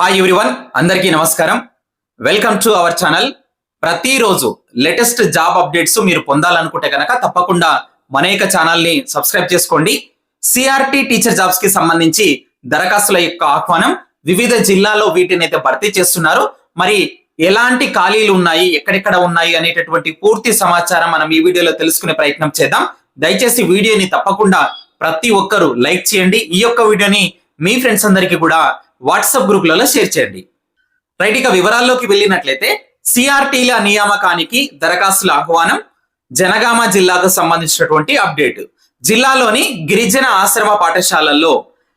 Hi everyone అందరికీ నమస్కారం. Welcome to our channel ప్రతిరోజు లేటెస్ట్ జాబ్ అప్డేట్స్ మీరు పొందాలనుకుంటే కనుక తప్పకుండా మన యొక్క ఛానల్ని సబ్స్క్రైబ్ చేసుకోండి. సిఆర్టీ టీచర్ జాబ్స్కి సంబంధించి దరఖాస్తుల యొక్క ఆహ్వానం వివిధ జిల్లాల్లో వీటిని అయితే భర్తీ చేస్తున్నారు. మరి ఎలాంటి ఖాళీలు ఉన్నాయి ఎక్కడెక్కడ ఉన్నాయి అనేటటువంటి పూర్తి సమాచారం మనం ఈ వీడియోలో తెలుసుకునే ప్రయత్నం చేద్దాం. దయచేసి వీడియోని తప్పకుండా ప్రతి ఒక్కరూ లైక్ చేయండి. ఈ యొక్క వీడియోని మీ ఫ్రెండ్స్ అందరికీ కూడా వాట్సాప్ గ్రూపులలో షేర్ చేయండి. రైట్ ఇక వివరాల్లోకి వెళ్ళినట్లయితే సిఆర్టీల నియామకానికి దరఖాస్తుల ఆహ్వానం జనగామ జిల్లాకు సంబంధించినటువంటి అప్డేట్. జిల్లాలోని గిరిజన ఆశ్రమ పాఠశాలల్లో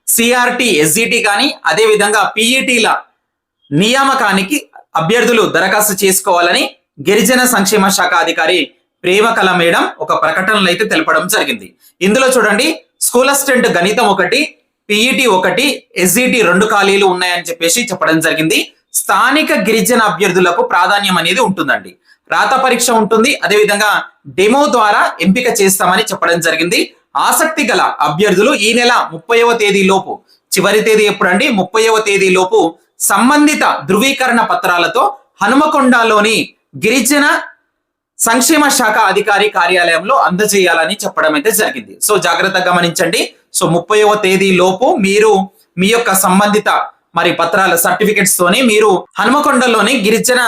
సిఆర్టీ ఎస్జిటి కానీ అదే విధంగా పిఈటీల నియామకానికి అభ్యర్థులు దరఖాస్తు చేసుకోవాలని గిరిజన సంక్షేమ శాఖ అధికారి ప్రేమకళ మేడం ఒక ప్రకటనలో అయితే తెలపడం జరిగింది. ఇందులో చూడండి స్కూల్ అసిస్టెంట్ గణితం ఒకటి పిఈటి ఒకటి ఎస్జిటి రెండు ఖాళీలు ఉన్నాయని చెప్పేసి చెప్పడం జరిగింది. స్థానిక గిరిజన అభ్యర్థులకు ప్రాధాన్యం అనేది ఉంటుందండి. రాత పరీక్ష ఉంటుంది. అదేవిధంగా డెమో ద్వారా ఎంపిక చేస్తామని చెప్పడం జరిగింది. ఆసక్తి గల అభ్యర్థులు ఈ నెల ముప్పైవ తేదీ లోపు చివరి తేదీ ఎప్పుడండి? ముప్పైవ తేదీ లోపు సంబంధిత ధృవీకరణ పత్రాలతో హనుమకొండలోని గిరిజన సంక్షేమ శాఖ అధికారి కార్యాలయంలో అందజేయాలని చెప్పడం అయితే జరిగింది. సో జాగ్రత్తగా గమనించండి. సో ముప్పైవ తేదీ లోపు మీరు మీ యొక్క సంబంధిత మరి పత్రాల సర్టిఫికెట్స్ తోని మీరు హనుమకొండలోని గిరిజన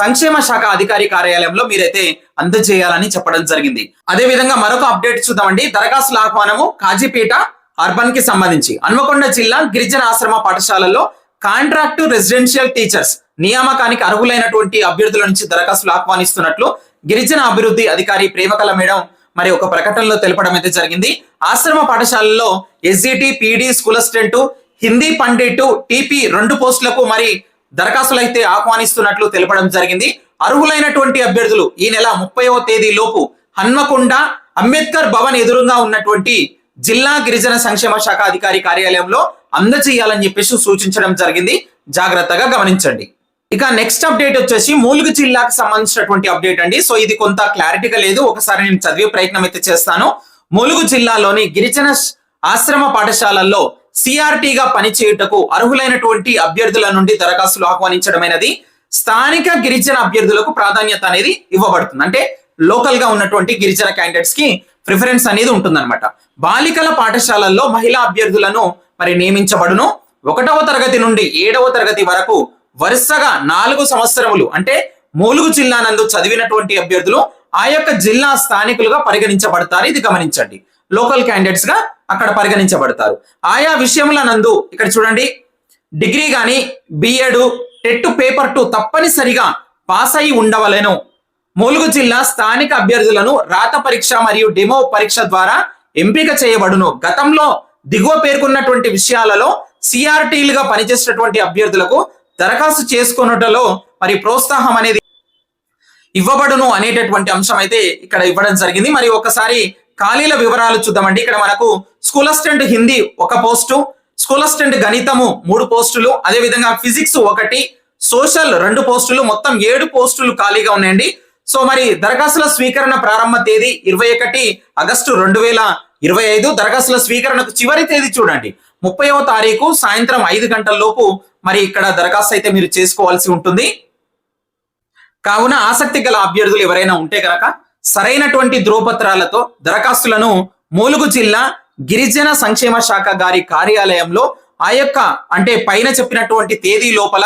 సంక్షేమ శాఖ అధికారి కార్యాలయంలో మీరైతే అందజేయాలని చెప్పడం జరిగింది. అదే విధంగా మరొక అప్డేట్ చూద్దామండి. దరఖాస్తుల ఆహ్వానము కాజీపేట అర్బన్కి సంబంధించి. హనుమకొండ జిల్లా గిరిజన ఆశ్రమ పాఠశాలలో కాంట్రాక్టు రెసిడెన్షియల్ టీచర్స్ నియామకానికి అర్హులైనటువంటి అభ్యర్థుల నుంచి దరఖాస్తులు ఆహ్వానిస్తున్నట్లు గిరిజన అభివృద్ధి అధికారి ప్రేమకల మేడం మరి ఒక ప్రకటనలో తెలపడం అయితే జరిగింది. ఆశ్రమ పాఠశాలల్లో SGT PD school assistant Hindi pandit TP రెండు పోస్టులకు మరి దరఖాస్తులు అయితే ఆహ్వానిస్తున్నట్లు తెలపడం జరిగింది. అర్హులైనటువంటి అభ్యర్థులు ఈ నెల ముప్పైవ తేదీ లోపు హన్మకొండ అంబేద్కర్ భవన్ ఎదురుగా ఉన్నటువంటి జిల్లా గిరిజన సంక్షేమ శాఖ అధికారి కార్యాలయంలో అందజేయాలని చెప్పేసి సూచించడం జరిగింది. జాగ్రత్తగా గమనించండి. ఇక నెక్స్ట్ అప్డేట్ వచ్చేసి మూలుగు జిల్లాకు సంబంధించినటువంటి అప్డేట్ అండి. సో ఇది కొంత క్లారిటీగా లేదు. ఒకసారి నేను చదివే ప్రయత్నం అయితే చేస్తాను. ములుగు జిల్లాలోని గిరిజన ఆశ్రమ పాఠశాలల్లో సిఆర్టీగా పనిచేయుటకు అర్హులైనటువంటి అభ్యర్థుల నుండి దరఖాస్తులు ఆహ్వానించడమైనది. స్థానిక గిరిజన అభ్యర్థులకు ప్రాధాన్యత అనేది ఇవ్వబడుతుంది. అంటే లోకల్గా ఉన్నటువంటి గిరిజన క్యాండిడేట్స్కి ప్రిఫరెన్స్ అనేది ఉంటుందన్నమాట. బాలికల పాఠశాలల్లో మహిళా అభ్యర్థులను మరి నియమించబడును. ఒకటవ తరగతి నుండి ఏడవ తరగతి వరకు వరుసగా నాలుగు సంవత్సరములు అంటే మూలుగు జిల్లా నందు చదివినటువంటి అభ్యర్థులు ఆ యొక్క జిల్లా స్థానికులుగా పరిగణించబడతారు. ఇది గమనించండి. లోకల్ క్యాండిడేట్స్గా అక్కడ పరిగణించబడతారు. ఆయా విషయముల నందు ఇక్కడ చూడండి. డిగ్రీ గాని బిఎడ్ టెట్ పేపర్ టూ తప్పనిసరిగా పాస్ అయి ఉండవలెను. ములుగు జిల్లా స్థానిక అభ్యర్థులను రాత పరీక్ష మరియు డెమో పరీక్ష ద్వారా ఎంపిక చేయబడును. గతంలో దిగువ పేర్కొన్నటువంటి విషయాలలో సిఆర్టీలుగా పనిచేసినటువంటి అభ్యర్థులకు దరఖాస్తు చేసుకున్నటలో మరి ప్రోత్సాహం అనేది ఇవ్వబడును అనేటటువంటి అంశం అయితే ఇక్కడ ఇవ్వడం జరిగింది. మరి ఒకసారి ఖాళీల వివరాలు చూద్దామండి. ఇక్కడ మనకు స్కూల్ అసిస్టెంట్ హిందీ ఒక పోస్టు స్కూల్ అసిస్టెంట్ గణితము మూడు పోస్టులు అదే విధంగా ఫిజిక్స్ ఒకటి సోషల్ రెండు పోస్టులు మొత్తం ఏడు పోస్టులు ఖాళీగా ఉన్నాయండి. సో మరి దరఖాస్తుల స్వీకరణ ప్రారంభ తేదీ ఇరవై ఒకటి ఆగస్టు రెండు వేల ఇరవై ఐదు. దరఖాస్తుల స్వీకరణకు చివరి తేదీ చూడండి. ముప్పైవ తారీఖు సాయంత్రం ఐదు గంటల లోపు మరి ఇక్కడ దరఖాస్తు అయితే మీరు చేసుకోవాల్సి ఉంటుంది. కావున ఆసక్తి గల అభ్యర్థులు ఎవరైనా ఉంటే కనుక సరైనటువంటి ధ్రువపత్రాలతో దరఖాస్తులను మూలుగు జిల్లా గిరిజన సంక్షేమ శాఖ గారి కార్యాలయంలో ఆ యొక్క అంటే పైన చెప్పినటువంటి తేదీ లోపల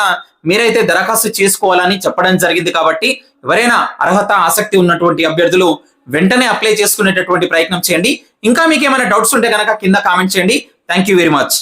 మీరైతే దరఖాస్తు చేసుకోవాలని చెప్పడం జరిగింది కాబట్టి ఎవరైనా అర్హత ఆసక్తి ఉన్నటువంటి అభ్యర్థులు వెంటనే అప్లై చేసుకునేటటువంటి ప్రయత్నం చేయండి. ఇంకా మీకు ఏమైనా డౌట్స్ ఉంటే కనుక కింద కామెంట్ చేయండి. Thank you very much